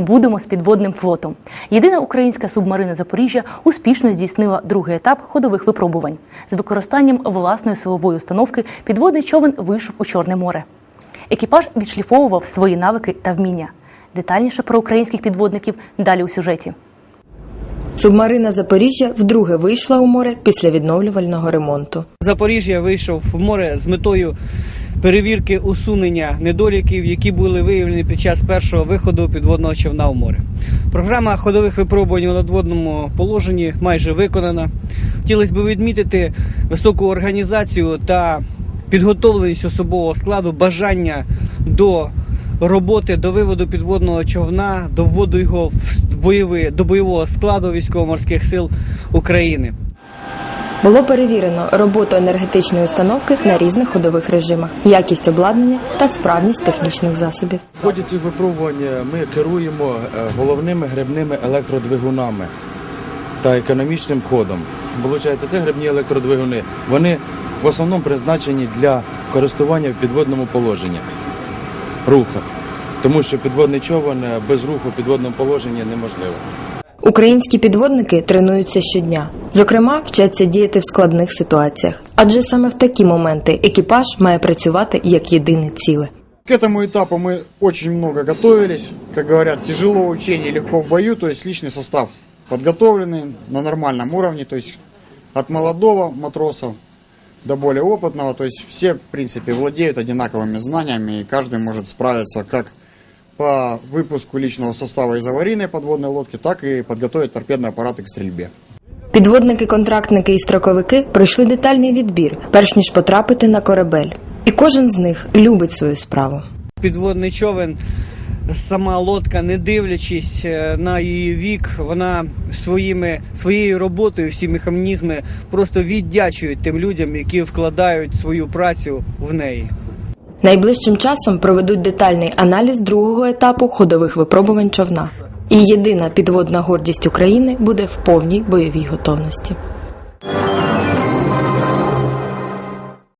будемо з підводним флотом. Єдина українська субмарина Запоріжжя успішно здійснила другий етап ходових випробувань. З використанням власної силової установки підводний човен вийшов у Чорне море. Екіпаж відшліфовував свої навики та вміння. Детальніше про українських підводників далі у сюжеті. Субмарина Запоріжжя вдруге вийшла у море після відновлювального ремонту. Запоріжжя вийшов в море з метою перевірки усунення недоліків, які були виявлені під час першого виходу підводного човна в море. Програма ходових випробувань у надводному положенні майже виконана. Хотілося б відмітити високу організацію та підготовленість особового складу, бажання до роботи, до виводу підводного човна, до вводу його в бойовий, до бойового складу військово-морських сил України. Було перевірено роботу енергетичної установки на різних ходових режимах, якість обладнання та справність технічних засобів. В ході цих випробувань ми керуємо е, головними грибними електродвигунами та економічним ходом. Получається, це грибні електродвигуни. Вони в основному призначені для користування в підводному положенні руху. Тому що підводний човен е, без руху в підводному положенні неможливо. Українські підводники тренуються щодня. Зокрема, вчаться діяти в складних ситуаціях, адже саме в такі моменти екіпаж має працювати як єдине ціле. К этому этапу мы очень много готовились. Как говорят, тяжело в учении, легко в бою. То есть личный состав подготовленный на нормальном уровне. То есть от молодого матросов до более опытного. То есть все, в принципе, владеют одинаковыми знаниями. И каждый может справиться как по выпуску личного состава из аварийной подводной лодки, так и подготовить торпедные аппараты к стрельбе. Підводники, контрактники і строковики пройшли детальний відбір, перш ніж потрапити на корабель. І кожен з них любить свою справу. підводний човен, сама лодка, не дивлячись е, на її вік, вона своїми своєю роботою, всі механізми просто віддячують тим людям, які вкладають свою працю в неї. Найближчим часом проведуть детальний аналіз другого етапу ходових випробувань човна. І єдина підводна гордість України буде в повній бойовій готовності.